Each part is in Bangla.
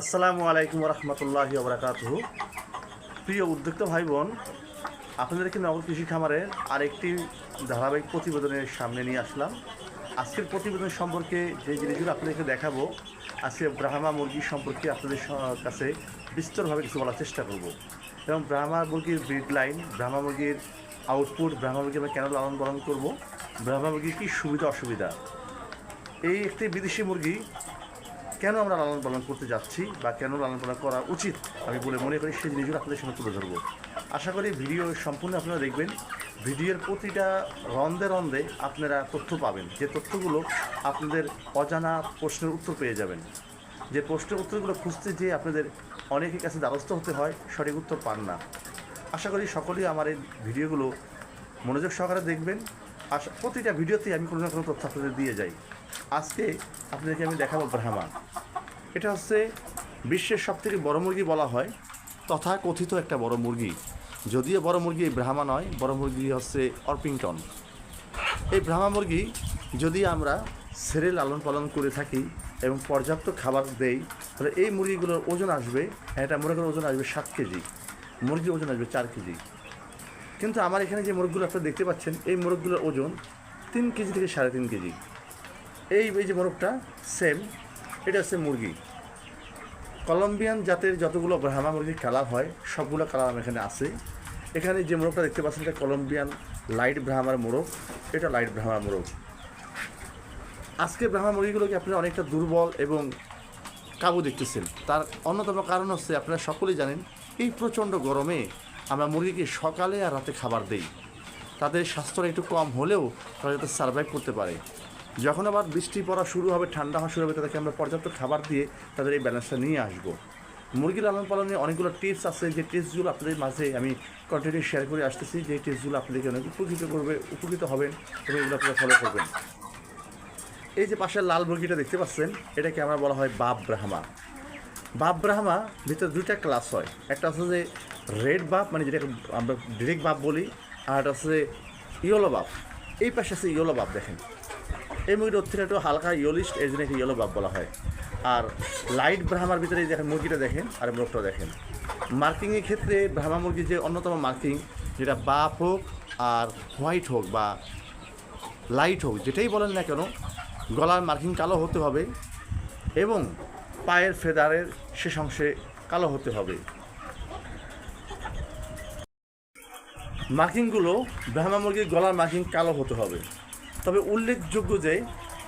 আসসালামু আলাইকুম রহমতুল্লাহি ওবরাকাতুহু। প্রিয় উদ্যোক্তা ভাই বোন আপনাদেরকে নগর কৃষি খামারের আরেকটি ধারাবাহিক প্রতিবেদনের সামনে নিয়ে আসলাম। আজকের প্রতিবেদন সম্পর্কে যে জিনিসগুলো আপনাদেরকে দেখাবো, আজকে ব্রাহ্মা মুরগি সম্পর্কে আপনাদের কাছে বিস্তরভাবে কিছু বলার চেষ্টা করব। এবং ব্রাহ্মা মুরগির ব্রিড লাইন ব্রাহ্মা মুরগির আউটপুট ব্রাহ্মা মুরগি আমরা কেন লালন পালন করব, ব্রাহ্মা মুরগির কী সুবিধা, অসুবিধা? এই একটি বিদেশি মুরগি কেন আমরা লালন পালন করতে যাচ্ছি বা কেন লালন পালন করা উচিত, আমি বলে মনে করি সেই জিনিসগুলো আপনাদের সঙ্গে তুলে ধরবো। আশা করি ভিডিও সম্পূর্ণ আপনারা দেখবেন। ভিডিওর প্রতিটা রন্দে রন্দে আপনারা তথ্য পাবেন। যে তথ্যগুলো আপনাদের অজানা প্রশ্নের উত্তর পেয়ে যাবেন। যে প্রশ্নের উত্তরগুলো খুঁজতে যেয়ে আপনাদের অনেকের কাছে দ্বারস্থ হতে হয়, সঠিক উত্তর পান না। আশা করি সকলেই আমার এই ভিডিওগুলো মনোযোগ সহকারে দেখবেন। আশা প্রতিটা ভিডিওতেই আমি কোনো না কোনো তথ্য আপনাদের দিয়ে যাই। আজকে আপনাদেরকে আমি দেখাবো ব্রাহ্মা এটা হচ্ছে বিশ্বের সবথেকে বড় মুরগি বলা হয় তথা কথিত একটা বড় মুরগি। যদিও বড় মুরগি এই ব্রাহ্মা নয়, বড় মুরগি হচ্ছে অর্পিংটন। এই ব্রাহ্মা মুরগি যদি আমরা ছেড়ে লালন পালন করে থাকি এবং পর্যাপ্ত খাবার দেই, তাহলে এই মুরগিগুলোর ওজন আসবে, একটা মুরগির ওজন আসবে সাত কেজি। মুরগির ওজন আসবে চার কেজি। কিন্তু আমার এখানে যে মোরগগুলো আপনারা দেখতে পাচ্ছেন, এই মোরগগুলোর ওজন তিন কেজি থেকে সাড়ে তিন কেজি। এই এই যে মোরগটা সেম এটা হচ্ছে মুরগি। কলম্বিয়ান জাতের যতগুলো ব্রাহ্মা মুরগির কালার হয়, সবগুলো কালার আমার এখানে আছে। এখানে যে মোরগটা দেখতে পাচ্ছেন, এটা কলম্বিয়ান লাইট ব্রাহ্মার মোরগ। এটা লাইট ব্রাহ্মার মোরগ। আজকে ব্রাহ্মা মুরগিগুলোকে আপনারা অনেকটা দুর্বল এবং কাবু দেখতেছেন। তার অন্যতম কারণ হচ্ছে, আপনারা সকলেই জানেন, এই প্রচণ্ড গরমে আমরা মুরগিকে সকালে আর রাতে খাবার দেই। তাদের স্বাস্থ্যটা একটু কম হলেও তারা যাতে সার্ভাইভ করতে পারে। যখন আবার বৃষ্টি পড়া শুরু হবে, ঠান্ডা হওয়া শুরু হবে, তাদেরকে আমরা পর্যাপ্ত খাবার দিয়ে তাদের এই ব্যালেন্সটা নিয়ে আসব। মুরগি লালন পালনে অনেকগুলো টিপস আছে, যে টিপসগুলো আপনাদের মাঝে আমি কন্টিনিউ শেয়ার করে আসতেছি। যে টিপসগুলো আপনাদেরকে অনেক উপকৃত করবে, উপকৃত হবেন এবং এগুলো আপনারা ফলো করবেন। এই যে পাশের লাল মুরগিটা দেখতে পাচ্ছেন, এটাকে আমরা বলা হয় বাপ ব্রাহ্মা। বাপ ব্রাহ্মা ভিতরে দুইটা ক্লাস হয়। একটা হচ্ছে যে রেড বাপ মানে যেটাকে আমরা ডিরেক্ট বাপ বলি, আর একটা হচ্ছে ইয়েলো বাপ। এই পাশে আছে ইয়েলো বাপ, দেখেন। এই মুরগিটা হচ্ছে একটু হালকা ইয়েলিস্ট এর জন্য ইয়েলো বাপ বলা হয়। আর লাইট ব্রাহ্মার ভিতরে এই দেখেন মুরগিটা দেখেন আর মুরগটা দেখেন। মার্কিংয়ের ক্ষেত্রে ব্রাহ্মা মুরগির যে অন্যতম মার্কিং যেটা বাপ হোক আর হোয়াইট হোক বা লাইট হোক, যেটাই বলেন না কেন, গলার মার্কিং কালো হতে হবে এবং পায়ের ফেদারের শেষ অংশে কালো হতে হবে। মার্কিংগুলো ব্রাহ্মা মুরগির গলার মার্কিং কালো হতে হবে। তবে উল্লেখযোগ্য যে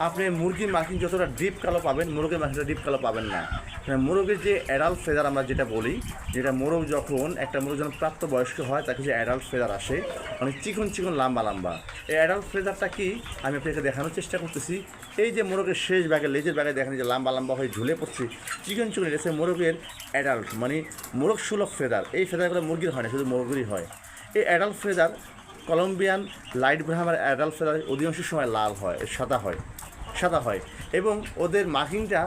আপনি মুরগির মার্কিং যতটা ডিপ কালো পাবেন, মোরগের মার্কিংটা ডিপ কালো পাবেন না। মানে মোরগের যে অ্যাডাল্ট ফেদার আমরা যেটা বলি, যেটা মোরগ যখন, একটা মোরগ যখন প্রাপ্তবয়স্ক হয়, তাকে যে অ্যাডাল্ট ফেদার আসে অনেক চিকন চিকন, লম্বা লম্বা। এই অ্যাডাল্ট ফেদারটা কি? আমি আপনাকে দেখানোর চেষ্টা করতেছি। এই যে মোরগের শেষ ব্যাগে, লেজের ব্যাগে দেখেন যে লম্বা লম্বা হয়ে ঝুলে পড়ছে, চিকন চিকন এটা মোরগের অ্যাডাল্ট মানে মোরগ সুলভ ফেদার এই ফেদারগুলো মুরগির হয় না, শুধু মোরগেরই হয়। এই অ্যাডাল্ট ফেদার কলম্বিয়ান লাইট ব্রাহ্মার অ্যাডাল্ট ফেদার অধিকাংশ সময় লাল হয়, সাদা হয় সাদা হয় এবং ওদের মার্কিংটা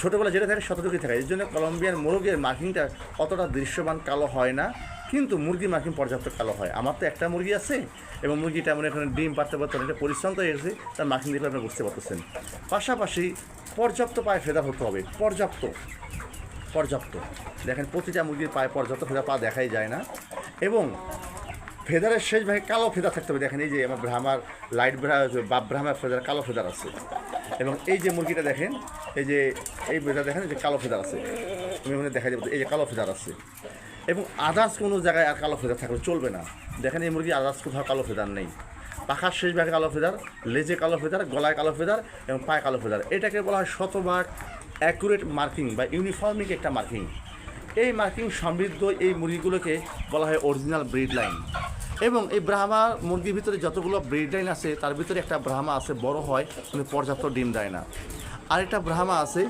ছোটোবেলা যেটা থাকে শতটুকু থাকে। এর জন্য কলম্বিয়ান মুরগির মার্কিংটা অতটা দৃশ্যমান কালো হয় না, কিন্তু মুরগির মার্কিং পর্যাপ্ত কালো হয়। আমার তো একটা মুরগি আছে এবং মুরগিটা মানে এখানে ডিম পারতে পারতে অনেকটা পরিশ্রম তো এসেছে, তার মার্কিং দেখলে আপনি বুঝতে পারতেছেন। পাশাপাশি পর্যাপ্ত পায়ে ফেদা হতে হবে, পর্যাপ্ত পর্যাপ্ত। দেখেন প্রতিটা মুরগির পায়ে পর্যাপ্ত ফেদা পা দেখাই যায় না। এবং ফেদারের শেষ ভাগে কালো ফেদার থাকতে হবে। দেখেন এই যে আমার ব্রাহ্মার লাইট ব্রা বাপ ব্রাহ্মার ফেদার, কালো ফেদার আছে। এবং এই যে মুরগিটা দেখেন, এই যে এই ফেদার দেখেন যে কালো ফেদার আছে। আমি ওখানে দেখা যাবে এই যে কালো ফেদার আছে। এবং আদার্স কোনো জায়গায় আর কালো ফেদার থাকলে চলবে না। দেখেন এই মুরগি আদার্স কোথাও কালো ফেদার নেই। পাখার শেষ ভাগে কালো ফেদার, লেজে কালো ফেদার, গলায় কালো ফেদার এবং পায়ে কালো ফেদার। এটাকে বলা হয় শতভাগ অ্যাকুরেট মার্কিং বা ইউনিফর্মিক একটা মার্কিং এই মার্কিং সমৃদ্ধ এই মুরগিগুলোকে বলা হয় অরিজিনাল ব্রিড লাইন এবং এই ব্রাহ্মা মুরগির ভিতরে যতগুলো ব্রিড লাইন আছে, তার ভিতরে একটা ব্রাহ্মা আছে, বড় হয় কিন্তু পর্যাপ্ত ডিম দেয় না। আরেকটা ব্রাহ্মা আছে,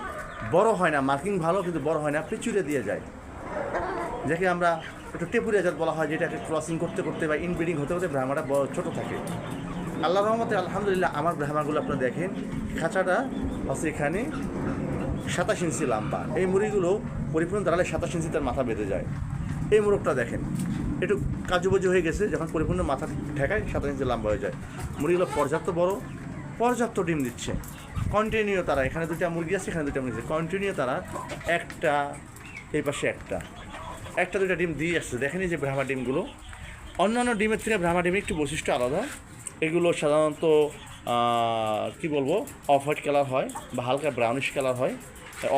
বড় হয় না, মার্কিং ভালো, কিন্তু বড় হয় না পিচুরে দিয়ে যায়। যাকে আমরা একটু টেপুরিয়া জাত বলা হয়, যেটাকে ক্রসিং করতে করতে বা ইনব্রিডিং হতে হতে ব্রাহ্মাটা বড়, ছোটো থাকে। আল্লাহ রহমতে, আলহামদুলিল্লাহ, আমার ব্রাহ্মাগুলো আপনারা দেখেন। খাঁচাটা আছে এখানে সাতাশ ইঞ্চি লম্বা। এই মুড়িগুলো পরিপূর্ণ দাঁড়ালে সাতাশ ইঞ্চি তার মাথা বেঁধে যায়। এই মোরগটা দেখেন। একটু কাজুবাজু হয়ে গেছে, যখন পরিপূর্ণ মাথা ঠেকায়, সাতাশ ইঞ্চি লম্বা হয়ে যায়। মুরগিগুলো পর্যাপ্ত বড়, পর্যাপ্ত ডিম দিচ্ছে। কন্টিনিউ তারা, এখানে দুটা মুরগি আছে, এখানে দুটা মুরগি আছে। কন্টিনিউ তারা একটা, এই পাশে একটা। একটা দুটা ডিম দিয়ে আসছে। দেখেন যে ব্রাহ্মা ডিমগুলো। অন্যান্য ডিমের থেকে ব্রাহ্মা ডিমের একটু বৈশিষ্ট্য আলাদা। এগুলো সাধারণত কি বলব অফ হোয়াইট কালার হয় বা হালকা ব্রাউনিশ কালার হয়।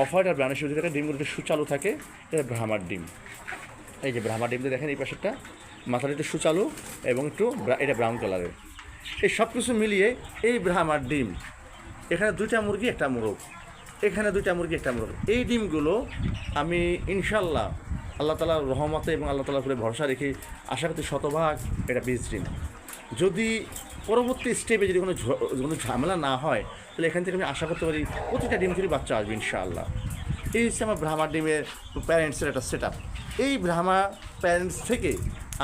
অফ হোয়াইট আর ব্রাউনিশ থাকে ডিমগুলো একটু সুচালু থাকে, এটা ব্রাহ্মার ডিম। এই যে ব্রাহ্মার ডিমটা দেখেন এই পাশেরটা, মাথাটা একটু সুচালু এবং একটু এটা ব্রাউন কালারের এই সব কিছু মিলিয়ে এই ব্রাহ্মার ডিম, এখানে দুইটা মুরগি, একটা মোরগ। এখানে দুইটা মুরগি, একটা মোরগ। এই ডিমগুলো আমি ইনশাল্লাহ আল্লাহ তালার রহমতে এবং আল্লাহ তালার উপরে ভরসা রেখে আশা করছি শতভাগ এটা বীজ ডিম। যদি পরবর্তী স্টেপে যদি কোনো কোনো ঝামেলা না হয়, তাহলে এখান থেকে আমি আশা করতে পারি প্রতিটা ডিম থেকে বাচ্চা আসবে, ইনশাআল্লাহ। এই হচ্ছে আমার ব্রাহ্মা ডিমের প্যারেন্টসের একটা সেট এই ব্রাহ্মা প্যারেন্টস থেকে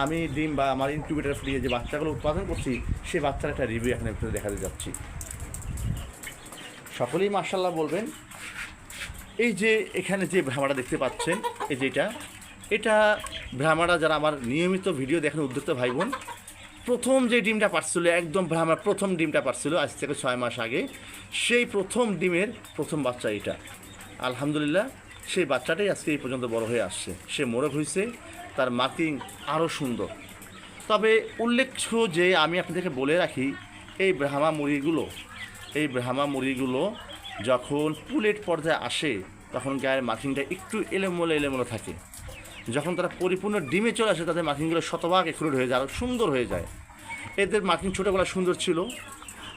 আমি ডিম বা আমার ইনকিউবেটার ফ্রিয়ে যে বাচ্চাগুলো উৎপাদন করছি, সেই বাচ্চার একটা রিভিউ এখানে দেখাতে যাচ্ছি। সকলেই মার্শাল্লাহ বলবেন, এই যে এখানে যে ভ্রামাটা দেখতে পাচ্ছেন, এই যে এটা এটা ভ্রামাটা যারা আমার নিয়মিত ভিডিও দেখেন উদ্যোক্তা ভাই বোন প্রথম যে ডিমটা পারছিল, একদম ভ্রামার প্রথম ডিমটা পারছিল আজ থেকে ছয় মাস আগে, সেই প্রথম ডিমের প্রথম বাচ্চা এটা। আলহামদুলিল্লাহ, সেই বাচ্চাটাই আজকে এই পর্যন্ত বড় হয়ে আসছে। সে মোরগ হয়েছে, তার মার্কিং আরও সুন্দর। তবে উল্লেখ্য যে আমি আপনাদেরকে বলে রাখি, এই ব্রাহ্মা মুরগিগুলো এই ব্রাহ্মা মুরগিগুলো যখন পুলেট পর্যায়ে আসে, তখন গায়ের মাখিংটা একটু এলোমেলো এলোমেলো থাকে। যখন তারা পরিপূর্ণ ডিমে চলে আসে, তাদের মাখিনগুলো শতভাগ এক্সপ্লোড হয়ে যায় আরও সুন্দর হয়ে যায়। এদের মাখিন ছোটোবেলা সুন্দর ছিল।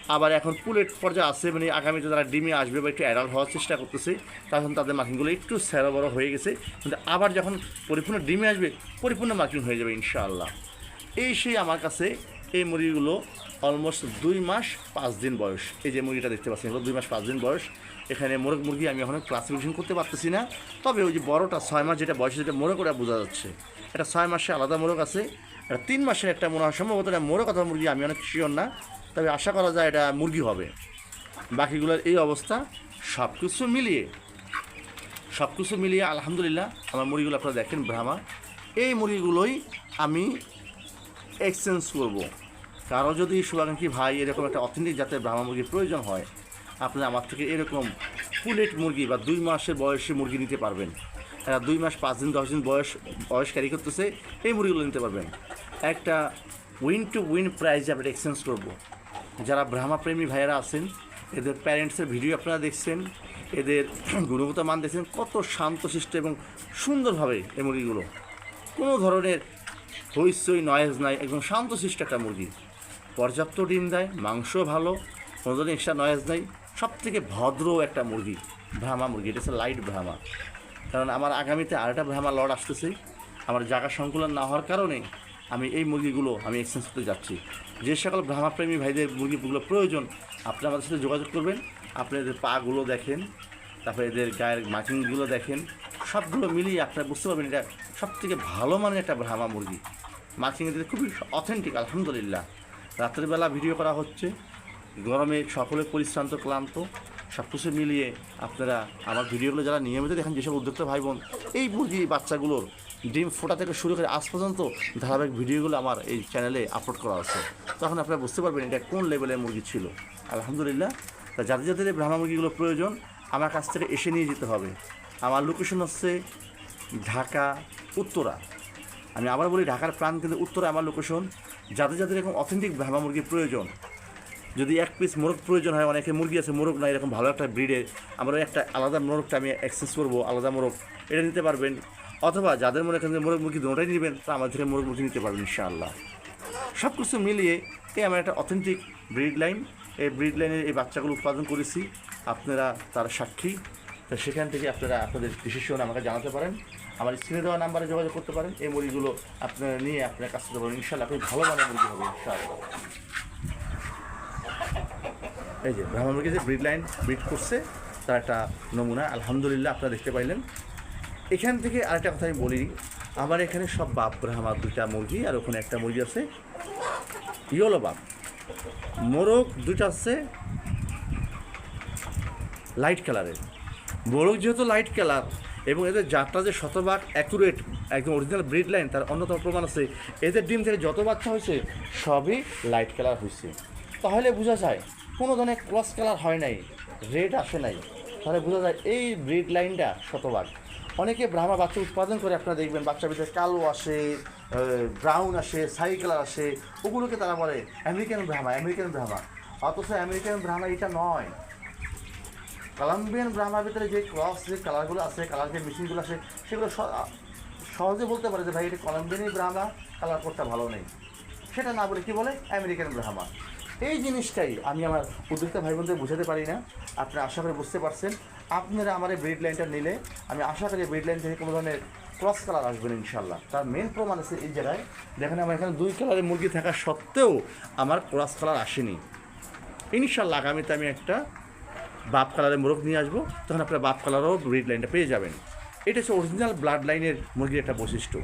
আবার এখন পুলেট পর্যায়ে আসছে মানে আগামীতে তারা ডিমে আসবে বা একটু অ্যাডাল্ট হওয়ার চেষ্টা করতেছে, তখন তাদের মাখিনগুলো একটু স্যারো বড়ো হয়ে গেছে। কিন্তু আবার যখন পরিপূর্ণ ডিমে আসবে, পরিপূর্ণ মাখিন হয়ে যাবে ইনশাআল্লাহ। এই সেই আমার কাছে এই মুরগিগুলো অলমোস্ট দুই মাস পাঁচ দিন বয়স। এই যে মুরগিটা দেখতে পাচ্ছেন, এগুলো দুই মাস পাঁচ দিন বয়স। এখানে মোরগ মুরগি আমি এখনও ক্লাসিফিকেশন করতে পারতেছি না। তবে ওই যে বড়টা ছয় মাস যেটা বয়স যেটা মোরগ ওটা বোঝা যাচ্ছে। এটা ছয় মাসে আলাদা মোরগ আছে, এটা তিন মাসের একটা মনে হয় সম্ভবত এটা মোরগ অথবা মুরগি আমি অনেক শিওর না, তবে আশা করা যায় এটা মুরগি হবে। বাকিগুলোর এই অবস্থা সব কিছু মিলিয়ে সব কিছু মিলিয়ে আলহামদুলিল্লাহ, আমার মুরগিগুলো আপনারা দেখেন ভ্রামা এই মুরগিগুলোই আমি এক্সচেঞ্জ করব। কারও যদি শুভাকাঙ্ক্ষী ভাই এরকম একটা অথেন্টিক জাতের ব্রাহ্মা মুরগির প্রয়োজন হয়, আপনি আমার থেকে এরকম ফুলেট মুরগি বা দুই মাসের বয়সে মুরগি নিতে পারবেন। এরা দুই মাস, পাঁচ দিন, দশ দিন বয়স বয়স ক্যারি করতেছে, এই মুরগিগুলো নিতে পারবেন। একটা উইন টু উইন প্রাইজে আমরা এক্সচেঞ্জ করব। যারা ব্রাহ্মা প্রেমী ভাইয়েরা আছেন, এদের প্যারেন্টসের ভিডিও আপনারা দেখছেন, এদের গুণগত মান দেখছেন, কত শান্তশিষ্ট এবং সুন্দরভাবে এই মুরগিগুলো। কোনো ধরনের হইচই নয়েজ নাই একদম শান্তশিষ্ট একটা মুরগি। পর্যাপ্ত ডিম দেয়, মাংস ভালো কোনো ধরনের এক্সট্রা নয়েজ নাই। সব থেকে ভদ্র একটা মুরগি ভ্রামা মুরগি, এটা হচ্ছে লাইট ভ্রামা কারণ আমার আগামীতে আরেকটা ভ্রামা লড় আসতেছে। আমার জায়গা সংকুলন না হওয়ার কারণে আমি এই মুরগিগুলো আমি এক্সচেঞ্জ করতে যাচ্ছি। যে সকল ব্রাহ্মাপ্রেমী ভাইদের মুরগিগুলো প্রয়োজন, আপনি আমাদের সাথে যোগাযোগ করবেন। আপনি এদের পাগুলো দেখেন, তারপরে এদের গায়ের মার্কিংগুলো দেখেন। সবগুলো মিলিয়ে আপনারা বুঝতে পারবেন এটা সব থেকে ভালো মানের একটা ভ্রামা মুরগি। মার্কিং এদের খুবই অথেন্টিক আলহামদুলিল্লাহ। রাত্রেবেলা ভিডিও করা হচ্ছে। গরমে সকলে পরিশ্রান্ত, ক্লান্ত। সব কিছু মিলিয়ে আপনারা আমার ভিডিওগুলো যারা নিয়মিত দেখেন, যেসব উদ্যোক্তা ভাই বোন এই মুরগি বাচ্চাগুলোর ডিম ফোটা থেকে শুরু করে আজ পর্যন্ত ধারাবাহিক ভিডিওগুলো আমার এই চ্যানেলে আপলোড করা আছে তখন আপনারা বুঝতে পারবেন এটা কোন লেভেলের মুরগি ছিল। আলহামদুলিল্লাহ। তা যাদের যাদের ব্রাহ্মা মুরগিগুলো প্রয়োজন, আমার কাছ থেকে এসে নিয়ে যেতে হবে। আমার লোকেশন হচ্ছে ঢাকা, উত্তরা। আমি আবার বলি, ঢাকার প্রাণ কিন্তু উত্তরে আমার লোকেশন যাদের যাদের এরকম অথেন্টিক ব্রাহ্মা মুরগির প্রয়োজন, যদি এক পিস মোরগ প্রয়োজন হয়, অনেকে মুরগি আছে, মোরগ না, এরকম ভালো একটা ব্রিডের আমরা একটা আলাদা মোরগটা আমি অ্যাক্সেস করব, আলাদা মোরগ, এটা নিতে পারবেন। অথবা যাদের মনে করেন মোরগ মুরগি দুটোটাই নেবেন, তা আমার থেকে মোরগ মুরগি নিতে পারবেন, ইনশাআল্লাহ। সব কিছু মিলিয়ে এই আমার একটা অথেন্টিক ব্রিড লাইন এই ব্রিড লাইনের এই বাচ্চাগুলো উৎপাদন করেছি। আপনারা তার সাক্ষী। তো সেখান থেকে আপনারা আপনাদের ডিসিশন আমাকে জানাতে পারেন। আমার স্ক্রিনে দেওয়া নাম্বারে যোগাযোগ করতে পারেন। এই মুরগিগুলো আপনারা নিয়ে আপনার কাছ থেকে পারেন। ইনশাল্লাহ খুব ভালো মানের মুরগি হবে, ইনশাআল্লাহ। এই যে ব্রাহ্মণ মুরগি যে ব্রিড লাইন ব্রিড করছে, তার একটা নমুনা, আলহামদুলিল্লাহ আপনারা দেখতে পাইলেন। এখান থেকে আরেকটা কথা আমি বলি, আমার এখানে সব বাপ ব্রাহ্মা দুইটা মুরগি, আর ওখানে একটা মুরগি আছে, ইয়েলো বাপ। মোরগ দুইটা আছে লাইট কালারের মোরগ যেহেতু লাইট কালার এবং এদের জাতটা যে শতভাগ অ্যাকুরেট একদম অরিজিনাল ব্রিড লাইন তার অন্যতম প্রমাণ আছে। এদের ডিম থেকে যত বাচ্চা হয়েছে, সবই লাইট কালার হয়েছে। তাহলে বোঝা যায়, কোনো ধরনের ক্রস কালার হয় নাই রেড আসে নাই। তাহলে বোঝা যায় এই ব্রিড লাইনটা শতভাগ। অনেকে ব্রাহ্মা বাচ্চা উৎপাদন করে, আপনারা দেখবেন, বাচ্চার ভিতরে কালো আসে ব্রাউন আসে সাই কালার আসে, ওগুলোকে তারা বলে আমেরিকান ব্রাহ্মা আমেরিকান ব্রাহ্মা অথচ আমেরিকান ব্রাহ্মা এটা নয়। কলম্বিয়ান ব্রাহ্মার ভিতরে যে ক্রস যে কালারগুলো আছে কালার যে মেশিনগুলো আছে, সেগুলো সহজে বলতে পারে যে ভাই এটা কলম্বিয়ানই ব্রাহ্মা কালার কোডটা ভালো নেই। সেটা না বলে কি বলে? আমেরিকান ব্রাহ্মা এই জিনিসটাই আমি আমার উদ্যোক্তা ভাই বোনদের বোঝাতে পারি না। আপনারা আশা করে বুঝতে পারছেন। আপনারা আমার এই ব্রিড লাইনটা নিলে, আমি আশা করি ব্রিড লাইন থেকে কোনো ধরনের ক্রস কালার আসবেন ইনশাল্লাহ তার মেন প্রমাণ আছে এই জায়গায়, দেখেন আমার এখানে দুই কালারের মুরগি থাকা সত্ত্বেও আমার ক্রস কালার আসেনি। ইনশাল্লাহ আগামীতে আমি একটা বাপ কালারের মোরগ নিয়ে আসব, তখন আপনারা বাপ কালারও ব্রিড লাইনটা পেয়ে যাবেন। এটা হচ্ছে অরিজিনাল ব্লাড লাইনের মুরগির একটা বৈশিষ্ট্য।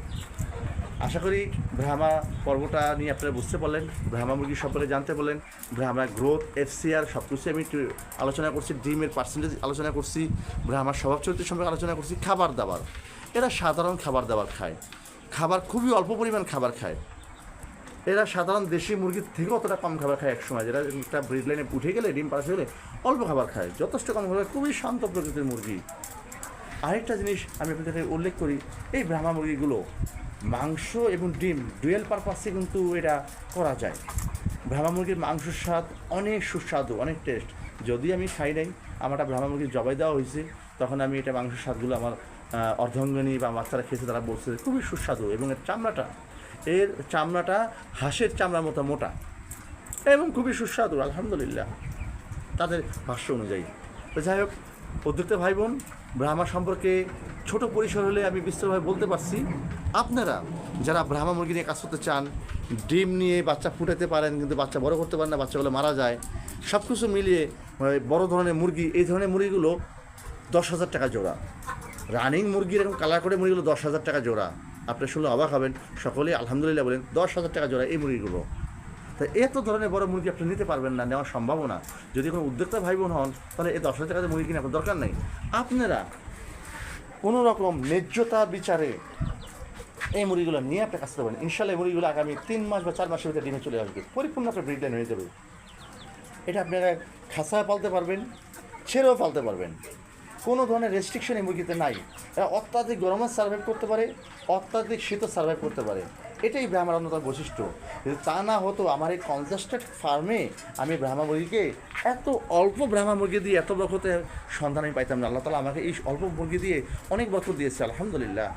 আশা করি ব্রাহ্মা পর্বটা নিয়ে আপনারা বুঝতে পারলেন, ব্রাহ্মা মুরগি সম্পর্কে জানতে বললেন ব্রাহ্মা গ্রোথ এফসিআর সব কিছু আমি আলোচনা করছি, ডিমের পার্সেন্টেজ আলোচনা করছি, ব্রাহ্মার স্বভাব চরিত্র সম্পর্কে আলোচনা করছি, খাবার দাবার। এরা সাধারণ খাবার দাবার খায়। খাবার খুবই অল্প পরিমাণ খাবার খায়। এরা সাধারণ দেশি মুরগির থেকে অতটা কম খাবার খায় একসময়। যেটা একটা ব্রিড লাইনে উঠে গেলে, ডিম পাশে গেলে অল্প খাবার খায়। যথেষ্ট কম খাবার, খুবই শান্ত প্রকৃতির মুরগি। আরেকটা জিনিস আমি আপনাদের উল্লেখ করি, এই ব্রাহ্মা মুরগিগুলো মাংস এবং ডিম ডুয়েল পারপাসে কিন্তু এটা করা যায়। ব্রাহ্মা মুরগির মাংসের স্বাদ অনেক সুস্বাদু, অনেক টেস্ট যদি আমি খাই নাই, আমার একটা ব্রাহ্মা মুরগির জবাই দেওয়া হয়েছে, তখন আমি এটা মাংসের স্বাদগুলো আমার অর্ধাঙ্গনী বা বাচ্চারা খেয়েছে তারা বলছে, খুবই সুস্বাদু এবং এর চামড়াটা এর চামড়াটা হাঁসের চামড়ার মতো মোটা। এবং খুবই সুস্বাদু, আলহামদুলিল্লাহ। তাদের ভাষ্য অনুযায়ী। তো যাই হোক উদ্যোক্তা ভাই বোন ব্রাহ্মা সম্পর্কে ছোট পরিসর হলে আমি বিস্তরভাবে বলতে পারছি। আপনারা যারা ব্রাহ্মা মুরগি নিয়ে কাজ করতে চান, ডিম নিয়ে বাচ্চা ফুটাতে পারেন, কিন্তু বাচ্চা বড় করতে পারেন না বাচ্চাগুলো মারা যায় সব কিছু মিলিয়ে মানে বড় ধরনের মুরগি, এই ধরনের মুরগিগুলো দশ হাজার টাকা জোড়া। রানিং মুরগির এরকম কালার করে মুরগিগুলো দশ হাজার টাকা জোড়া। আপনি শুনলে অবাক হবেন, সকলেই আলহামদুলিল্লাহ বলেন, দশ হাজার টাকা জোড়া এই মুরগিগুলো। তা এত ধরনের বড় মুরগি আপনি নিতে পারবেন না নেওয়া সম্ভাবনা। যদি কোনো উদ্যোক্তা ভাই বোন হন, তাহলে এই দশ হাজার টাকাতে মুরগি কিনে আপনার দরকার নেই। আপনারা কোনো রকম বিচারে এই মুরগিগুলো নিয়ে আপনি কাজ করবেন ইনশাল্লাহ মুরগিগুলো আগামী তিন মাস বা চার মাসের ভিতরে ডিমে চলে আসবে। পরিপূর্ণ আপনার ব্রিড লাইন হয়ে যাবে। এটা আপনারা খাঁচায় পালতে পারবেন, ছেড়েও পালতে পারবেন। কোনো ধরনের রেস্ট্রিকশন এই মুরগিতে নাই। অত্যাধিক গরমে সার্ভাইভ করতে পারে, অত্যাধিক শীতও সার্ভাইভ করতে পারে। এটাই ব্রাহ্মার অন্যতম বৈশিষ্ট্য। যদি তা না হতো, আমার এই কনজাস্টেড ফার্মে আমি ব্রাহ্মা মুরগিকে এত অল্প ব্রাহ্মা মুরগি দিয়ে এত বছরতে সন্ধান আমি পাইতাম না। আল্লাহ তালা আমাকে এই অল্প মুরগি দিয়ে অনেক বছর দিয়েছে, আলহামদুলিল্লাহ।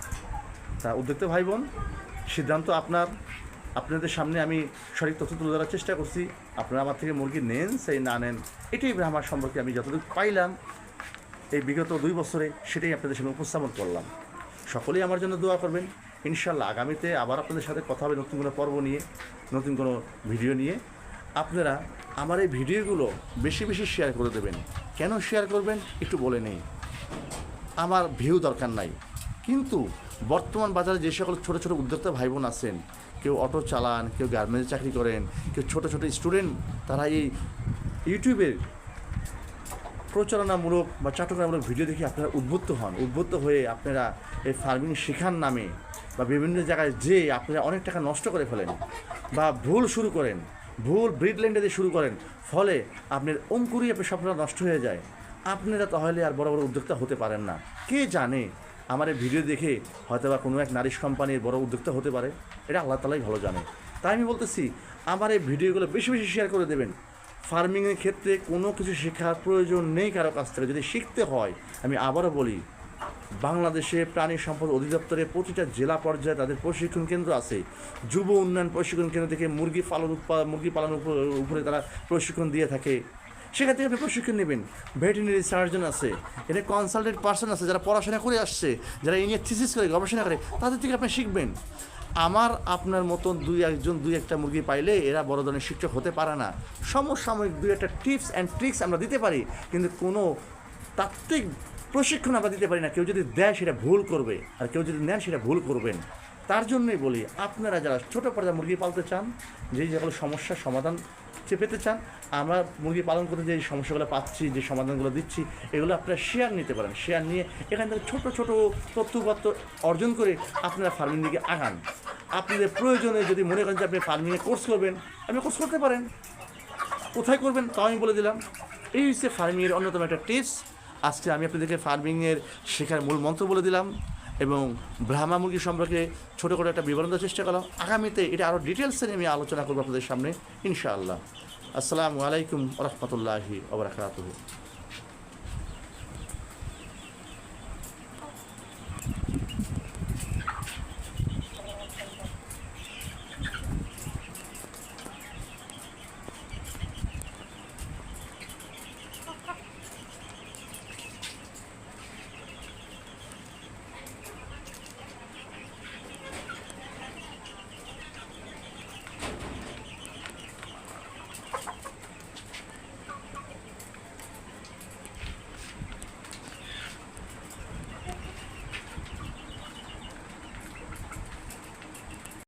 তা উদ্যোক্তা ভাই বোন সিদ্ধান্ত আপনার। আপনাদের সামনে আমি সঠিক তথ্য তুলে ধরার চেষ্টা করছি। আপনারা আমার থেকে মুরগি নেন, সেই না নেন, এটাই ব্রাহ্মার সম্পর্কে আমি যতটুকু পাইলাম। এই বিগত দুই বছরে সেটাই আপনাদের সামনে উপস্থাপন করলাম। সকলেই আমার জন্য দোয়া করবেন। ইনশাল্লাহ আগামীতে আবার আপনাদের সাথে কথা হবে নতুন কোনো পর্ব নিয়ে, নতুন কোনো ভিডিও নিয়ে। আপনারা আমার এই ভিডিওগুলো বেশি বেশি শেয়ার করে দেবেন। কেন শেয়ার করবেন একটু বলে নেই। আমার ভিউ দরকার নাই। কিন্তু বর্তমান বাজারে যে সকল ছোটো ছোটো উদ্যোক্তা ভাই বোন আছেন, কেউ অটো চালান, কেউ গার্মেন্টস চাকরি করেন, কেউ ছোটো ছোটো স্টুডেন্ট তারা এই ইউটিউবের প্রচারণামূলক বা চাটুকারমূলক ভিডিও দেখে আপনারা উদ্বুদ্ধ হন। উদ্বুদ্ধ হয়ে আপনারা এই ফার্মিং শেখার নামে বা বিভিন্ন জায়গায় যে আপনারা অনেক টাকা নষ্ট করে ফেলেন বা ভুল শুরু করেন, ভুল ব্রিড ল্যান্ডে দিয়ে শুরু করেন, ফলে আপনার অঙ্কুরই আপনার স্বপ্নটা নষ্ট হয়ে যায়। আপনারা তাহলে আর বড় বড় উদ্যোক্তা হতে পারেন না। কে জানে আমার এই ভিডিও দেখে হয়তো বা কোনো এক নারিশ কোম্পানির বড় উদ্যোক্তা হতে পারে। এটা আল্লাহ তালাই ভালো জানে। তাই আমি বলতেছি, আমার এই ভিডিওগুলো বেশি বেশি শেয়ার করে দেবেন। ফার্মিংয়ের ক্ষেত্রে কোনো কিছু শেখার প্রয়োজন নেই কারও কাছ থেকে। যদি শিখতে হয়, আমি আবারও বলি, বাংলাদেশে প্রাণী সম্পদ অধিদপ্তরে প্রতিটা জেলা পর্যায়ে তাদের প্রশিক্ষণ কেন্দ্র আছে। যুব উন্নয়ন প্রশিক্ষণ কেন্দ্র থেকে মুরগি পালন উৎপাদন মুরগি পালন উপরে তারা প্রশিক্ষণ দিয়ে থাকে। সেখান থেকে আপনি প্রশিক্ষণ নেবেন। ভেটেরিনারি সার্জন আছে এটা কনসালটেন্ট পার্সন আছে, যারা পড়াশোনা করে আসছে, যারা এই নিয়ে থিসিস করে গবেষণা করে, তাদের থেকে আপনি শিখবেন। আমার আপনার মতন দুই একজন, দুই একটা মুরগি পাইলে এরা বড় ধরনের শিক্ষক হতে পারে না। সমসাময়িক দুই একটা টিপস অ্যান্ড ট্রিক্স আমরা দিতে পারি, কিন্তু কোনো তাত্ত্বিক প্রশিক্ষণ আমরা দিতে পারি না। কেউ যদি দেয় সেটা ভুল করবে, আর কেউ যদি নেন সেটা ভুল করবেন। তার জন্যই বলি, আপনারা যারা ছোটো পর্যায়ে মুরগি পালতে চান, যে যেগুলো সমস্যার সমাধান পেতে চান, আমরা মুরগি পালন করতে যে সমস্যাগুলো পাচ্ছি, যে সমাধানগুলো দিচ্ছি, এগুলো আপনারা শেয়ার নিতে পারেন। শেয়ার নিয়ে এখান থেকে ছোটো ছোটো তথ্যপত্র অর্জন করে আপনারা ফার্মিং দিকে আগান। আপনাদের প্রয়োজনে যদি মনে করেন যে আপনি ফার্মিংয়ে কোর্স করবেন, আপনি কোর্স করতে পারেন। কোথায় করবেন তাও আমি বলে দিলাম। এই হচ্ছে ফার্মিংয়ের অন্যতম একটা টিপস আজকে আমি আপনাদেরকে ফার্মিংয়ের শেখার মূল মন্ত্র বলে দিলাম। এবং ব্রাহ্মা মুরগি সম্পর্কে ছোটো করে একটা বিবরণ দেওয়ার চেষ্টা করলাম। আগামীতে এটা আরও ডিটেলসে আমি আলোচনা করব আপনাদের সামনে, ইনশাআল্লাহ। আসসালামু আলাইকুম রহমতুল্লাহি ওবরাকাতুহু